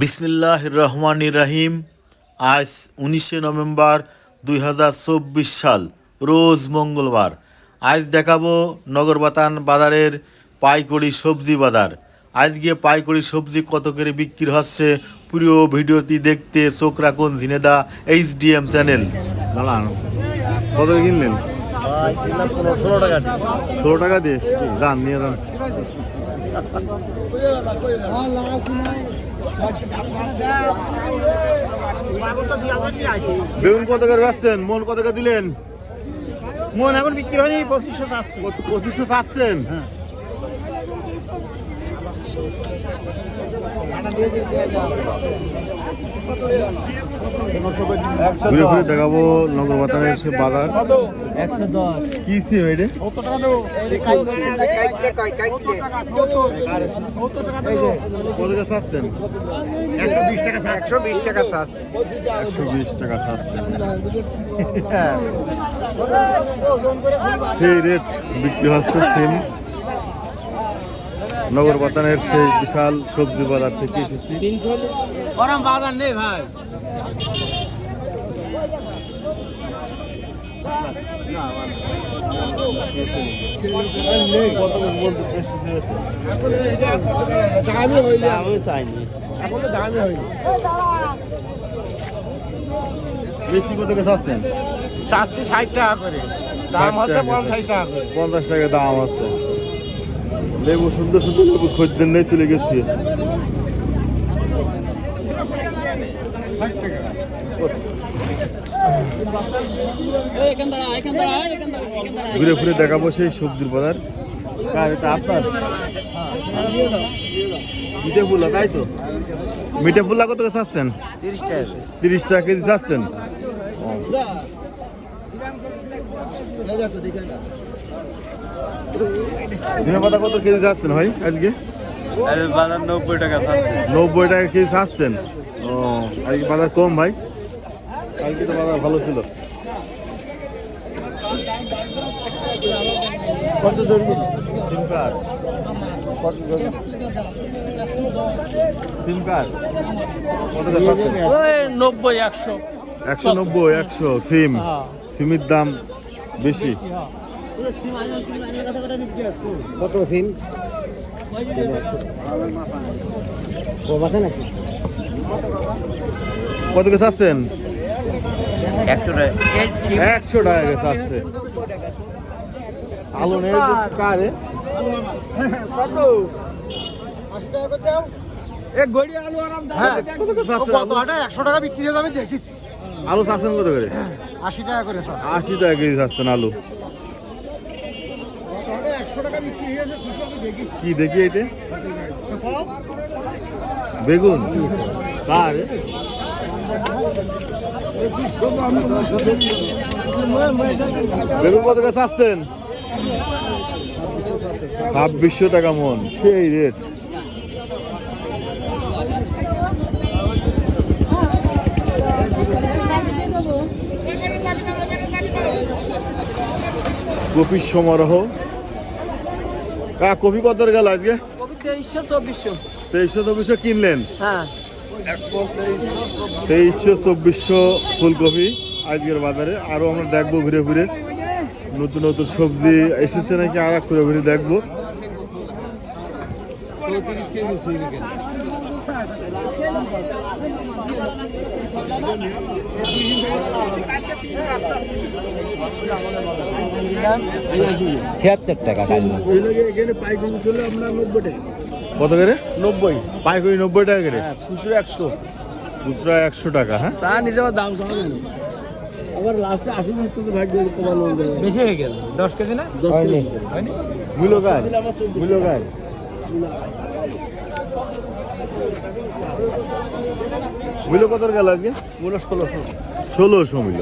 বিসমিল্লাহ রহমান রাহিম আজ উনিশে নভেম্বর দুই হাজার চব্বিশ সাল রোজ মঙ্গলবার। আজ দেখাবো নগরবাতান বাজারের পাইকড়ি সবজি বাজার। আজকে পাইকড়ি সবজি কত করে বিক্রি হচ্ছে পুরো ভিডিওটি দেখতে চোখ রাখুন Jhenaidah H D M channel. দাঁড়ান কত কিনলেন? ষোলো টাকা দিয়ে? যান নিয়ে যান। বেগুন কত করে রাখছেন? মন কত করে দিলেন? মন এখন বিক্রি হয়নি পঁচিশশো চাচ্ছে। পঁচিশশো চাচ্ছেন? ঘুরে ঘুরে দেখাবো নগর বাজারের সে বাজার। একশো দশ কি সিম এটা? একশো বিশ টাকা একশো বিশ টাকা চাষ একশো বিশ টাকা চাচ্ছেন সেই রেট বিক্রি হচ্ছে সিম। নগর বাতানের সেই বিশাল সবজি বাজার থেকে এসেছি। বাজার নেই ভাই। আমি চাইনি বেশি কত করে চাচ্ছেন? চারশো ষাট টাকা করে। দাম হচ্ছে পঞ্চাশ টাকা করে। পঞ্চাশ টাকা দাম আছে লেবু সুন্দর সুন্দর লেবু খদ্দের নেই চলে গেছি। ঘুরে ঘুরে দেখাবো সেই সবজির বাজার। কার এটা আপনার? মিঠে ফুলা তাই তো? মিঠে ফুলা কত চাচ্ছেন? তিরিশ টাকা তিরিশ টাকা কেজি চাচ্ছেন? ধনে পাতা কত কেজি চাচ্ছেন ভাই আজকে? বাজার নব্বই টাকা নব্বই টাকা কেজি চাচ্ছেন? ও আজকে বাজার কম ভাই? কালকে তো বাজার ভালো ছিল। কত জরুরি সিম কার্ড। কত জরুরি সিম কার্ড। কত করে চাচ্ছেন? ওই নব্বই একশো। একশো নব্বই একশো সিম। হ্যাঁ। সিমের দাম বেশি। কত সিম কম আছে নাকি? কত করে চাচ্ছেন? একশো টাকা। একশো টাকা আলু নেই কারে কত? আলু হ্যাঁ, একশো টাকা বিক্রি হয়ে আমি দেখেছি। আলু কত করে? আশি টাকা করে আশি টাকা কেজি চাচ্ছেন আলু একশো টাকা বিক্রি হয়েছে খুচরো আমি দেখেছি কি দেখি এটা বেগুন। কার? বেগুন কত করে চাচ্ছেন? ছাব্বিশশো টাকা মন সেই রেট। কপির সমারোহ। কা কপি কত গেল আজকে? তেইশশো চব্বিশশো। তেইশশো চব্বিশশো কিনলেন? হ্যাঁ। তেইশশো চব্বিশশো ফুলকপি আজকের বাজারে। আরও আমরা দেখব ঘুরে ঘুরে। নতুন নতুন সবজি এসেছে নাকি আর এক ঘুরে ঘুরে দেখব। চৌত্রিশ কেজি ছিয়াত্তর টাকা এখানে পাইকারি চলে আপনার নব্বই টাকা কত করে? নব্বই। পাইকারি নব্বই টাকা করে? হ্যাঁ খুচরো একশো। খুচরা একশো টাকা হ্যাঁ? তা নিজে দাম আবার লাস্টে আশি মিনিট তো ভাগ্য কমানো বেশি হয়ে গেল। দশ কেজি না? দশ কেজি। হয়নি? মূল্য গাছ মূল্য গাছ মূল্য কত গেল আজকে মূল্য ষোলোশো। ষোলোশো মূল্য।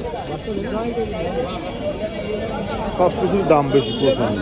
সব কিছুর দাম বেশি প্রচণ্ড